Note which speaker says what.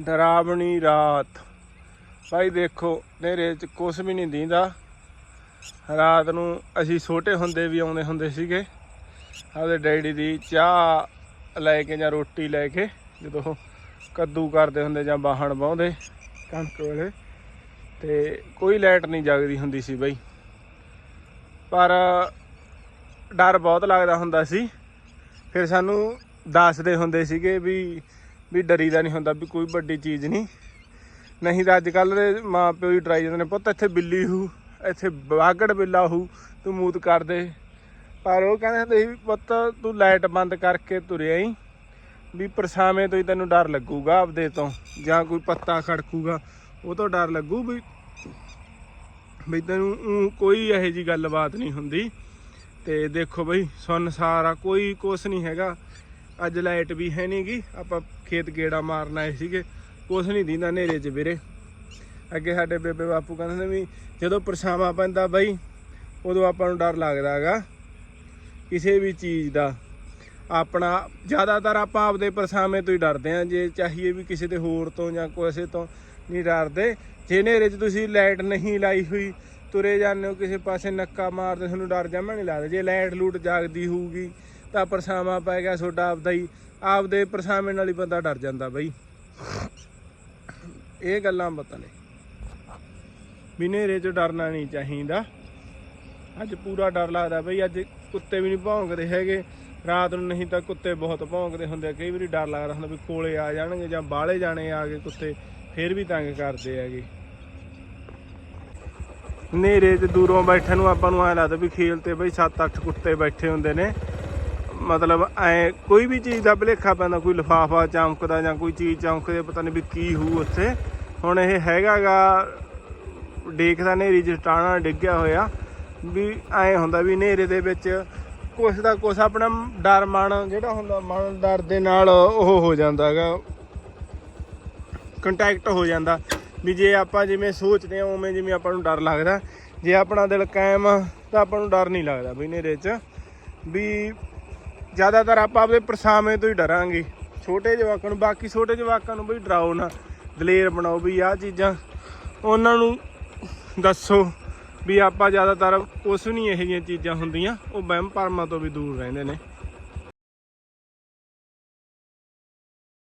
Speaker 1: ਡਰਾਵਣੀ ਰਾਤ। ਭਾਈ ਦੇਖੋ, ਨੇਰੇ ਚ ਕੁਛ ਵੀ ਨਹੀਂ ਦਿੰਦਾ। ਰਾਤ ਨੂੰ ਅਸੀਂ ਛੋਟੇ ਹੁੰਦੇ ਵੀ ਆਉਂਦੇ ਹੁੰਦੇ ਸੀਗੇ। ਆਪਦੇ ਡੈਡੀ ਦੀ ਚਾਹ ਲੈ ਕੇ ਜਾਂ ਰੋਟੀ ਲੈ ਕੇ, ਜਦੋਂ ਕੱਦੂ ਕਰਦੇ ਹੁੰਦੇ ਜਾਂ ਬਾਹਣ ਬਾਉਂਦੇ ਕਣਕ ਵੇਲੇ, ਤੇ ਕੋਈ ਲਾਈਟ ਨਹੀਂ ਜਗਦੀ ਹੁੰਦੀ ਸੀ ਬਈ। ਪਰ ਡਰ ਬਹੁਤ ਲੱਗਦਾ ਹੁੰਦਾ ਸੀ। ਫਿਰ ਸਾਨੂੰ ਦੱਸਦੇ ਹੁੰਦੇ ਸੀਗੇ ਵੀ ਵੀ ਡਰੀਦਾ ਨਹੀਂ ਹੁੰਦਾ ਵੀ ਕੋਈ ਵੱਡੀ ਚੀਜ਼ ਨਹੀਂ। ਨਹੀਂ ਤਾਂ ਅੱਜ ਕੱਲ ਦੇ ਮਾਂ ਪਿਓ ਹੀ ਡਰਾਈ ਜਾਂਦੇ ਨੇ, ਪੁੱਤ, ਇੱਥੇ ਬਿੱਲੀ ਹੂ, ਇੱਥੇ ਬਾਗੜ ਬਿੱਲਾ ਹੂ, ਤੂੰ ਮੂਤ ਕਰ ਦੇ। ਪਰ ਉਹ ਕਹਿੰਦੇ ਹੁੰਦੇ ਸੀ ਪੁੱਤ, ਤੂੰ ਲਾਈਟ ਬੰਦ ਕਰਕੇ ਤੁਰਿਆ ਹੀ ਵੀ ਪਰਛਾਵੇਂ ਤੋਂ ਹੀ ਤੈਨੂੰ ਡਰ ਲੱਗੂਗਾ ਆਪਦੇ ਤੋਂ, ਜਾਂ ਕੋਈ ਪੱਤਾ ਖੜਕੂਗਾ। ਉਹ ਤੋਂ ਡਰ ਲੱਗੂ ਵੀ ਵੀ ਤੈਨੂੰ ਕੋਈ ਇਹੋ ਜੀ ਗੱਲਬਾਤ ਨਹੀਂ ਹੁੰਦੀ। ਤੇ ਦੇਖੋ ਬਈ ਸੁੰਨ ਸਾਰਾ ਕੋਈ ਕੁਛ ਨਹੀਂ ਹੈਗਾ। ਅੱਜ ਲਾਈਟ ਵੀ ਹੈ ਨਹੀਂਗੀ ਆਪਾਂ ਖੇਤ ਗੇੜਾ ਮਾਰਨ ਆਏ ਸੀਗੇ। ਕੁਛ ਨਹੀਂ ਦਿੰਦਾ ਹਨੇਰੇ 'ਚ ਵੀਰੇ। ਅੱਗੇ ਸਾਡੇ ਬੇਬੇ ਬਾਪੂ ਕਹਿੰਦੇ ਨੇ ਵੀ ਜਦੋਂ ਪਰਛਾਵਾਂ ਪੈਂਦਾ ਬਈ, ਉਦੋਂ ਆਪਾਂ ਨੂੰ ਡਰ ਲੱਗਦਾ ਹੈਗਾ। ਕਿਸੇ ਵੀ ਚੀਜ਼ ਦਾ। ਆਪਣਾ, ਜ਼ਿਆਦਾਤਰ ਆਪਾਂ ਆਪਦੇ ਪਰਛਾਵੇਂ ਤੋਂ ਹੀ ਡਰਦੇ ਆ ਜੇ ਚਾਹੀਏ ਵੀ ਕਿਸੇ ਦੇ ਹੋਰ ਤੋਂ ਜਾਂ ਕਿਸੇ ਤੋਂ ਨਹੀਂ ਡਰਦੇ। ਜੇ ਹਨੇਰੇ 'ਚ ਤੁਸੀਂ ਲਾਈਟ ਨਹੀਂ ਲਾਈ ਹੋਈ, ਤੁਰੇ ਜਾਂਦੇ ਹੋ ਕਿਸੇ ਪਾਸੇ ਨੱਕਾ ਮਾਰਦੇ, ਤੁਹਾਨੂੰ ਡਰ ਜਮਾ ਨਹੀਂ ਲੱਗਦਾ। ਜੇ ਲਾਈਟ ਲੂਟ ਜਾਗਦੀ ਹੋਊਗੀ, ਤਾਂ ਪਰਛਾਵਾਂ ਪੈ ਗਿਆ ਤੁਹਾਡਾ ਆਪਦਾ ਹੀ। ਆਪਦੇ ਪਰਛਾਵੇਂ ਨਾਲ ਹੀ ਬੰਦਾ ਡਰ ਜਾਂਦਾ ਬਈ। ਇਹ ਗੱਲਾਂ ਪਤਾ ਨੇ। ਵੀ ਹਨੇਰੇ 'ਚ ਡਰਨਾ ਨਹੀਂ ਚਾਹੀਦਾ। ਅੱਜ ਪੂਰਾ ਡਰ ਲੱਗਦਾ ਬਈ, ਅੱਜ ਕੁੱਤੇ ਵੀ ਨਹੀਂ ਭੌਂਕਦੇ ਹੈਗੇ। ਰਾਤ ਨੂੰ ਨਹੀਂ ਤਾਂ ਕੁੱਤੇ ਬਹੁਤ ਭੌਂਕਦੇ ਹੁੰਦੇ ਆ। ਕਈ ਵਾਰੀ ਡਰ ਲੱਗਦਾ ਹੁੰਦਾ ਵੀ ਕੋਲੇ ਆ ਜਾਣਗੇ ਜਾਂ ਬਾਹਲੇ ਜਾਣੇ ਆ ਗਏ ਕੁੱਤੇ, ਫੇਰ ਵੀ ਤੰਗ ਕਰਦੇ ਹੈਗੇ। ਹਨੇਰੇ 'ਚ ਦੂਰੋਂ ਬੈਠਣ ਨੂੰ ਆਪਾਂ ਨੂੰ ਐ ਲੱਗਦਾ ਵੀ ਖੇਲ ਤੇ ਬਈ 7-8 ਕੁੱਤੇ ਬੈਠੇ ਹੁੰਦੇ ਨੇ। ਮਤਲਬ ਐ ਕੋਈ ਵੀ ਚੀਜ਼ ਦਾ ਭਲੇਖਾ ਪੈਂਦਾ, ਕੋਈ ਲਿਫਾਫਾ ਚਮਕਦਾ ਜਾਂ ਕੋਈ ਚੀਜ਼ ਚਮਕਦੇ, ਪਤਾ ਨਹੀਂ ਵੀ ਕੀ ਹੋਊ ਉੱਥੇ। ਹੁਣ ਇਹ ਹੈਗਾਗਾ, ਦੇਖਦਾ ਨੇਰੀ ਚ ਟਾਣਾ ਡਿੱਗਿਆ ਹੋਇਆ, ਵੀ ਐ ਹੁੰਦਾ ਵੀ ਹਨੇਰੇ ਦੇ ਵਿੱਚ ਕੁਛ ਦਾ ਕੁਛ ਆਪਣਾ ਡਰ ਮਨ, ਜਿਹੜਾ ਹੁੰਦਾ ਮਨ ਡਰ ਦੇ ਨਾਲ ਉਹ ਹੋ ਜਾਂਦਾ ਹੈਗਾ ਕੰਟੈਕਟ ਹੋ ਜਾਂਦਾ। ਵੀ ਜੇ ਆਪਾਂ ਜਿਵੇਂ ਸੋਚਦੇ ਹਾਂ, ਉਵੇਂ ਜਿਵੇਂ ਆਪਾਂ ਨੂੰ ਡਰ ਲੱਗਦਾ। ਜੇ ਆਪਣਾ ਦਿਲ ਕਾਇਮ ਤਾਂ ਆਪਾਂ ਨੂੰ ਡਰ ਨਹੀਂ ਲੱਗਦਾ ਵੀ ਹਨੇਰੇ 'ਚ। ਵੀ ਜ਼ਿਆਦਾਤਰ ਆਪਾਂ ਆਪਦੇ ਪਰਸਾਵੇਂ ਤੋਂ ਹੀ ਡਰਾਂਗੇ। ਛੋਟੇ ਜਵਾਕਾਂ ਨੂੰ, ਬਾਕੀ ਛੋਟੇ ਜਵਾਕਾਂ ਨੂੰ ਬਈ ਡਰਾਓ ਨਾ। ਦਲੇਰ ਬਣਾਓ ਵੀ ਆਹ ਚੀਜ਼ਾਂ। ਉਹਨਾਂ ਨੂੰ ਦੱਸੋ ਵੀ ਆਪਾਂ ਜ਼ਿਆਦਾਤਰ ਕੁਛ ਨਹੀਂ ਇਹੋ ਜਿਹੀਆਂ ਚੀਜ਼ਾਂ ਹੁੰਦੀਆਂ, ਉਹ ਵਹਿਮ ਭਰਮਾਂ ਤੋਂ ਵੀ ਦੂਰ ਰਹਿੰਦੇ ਨੇ।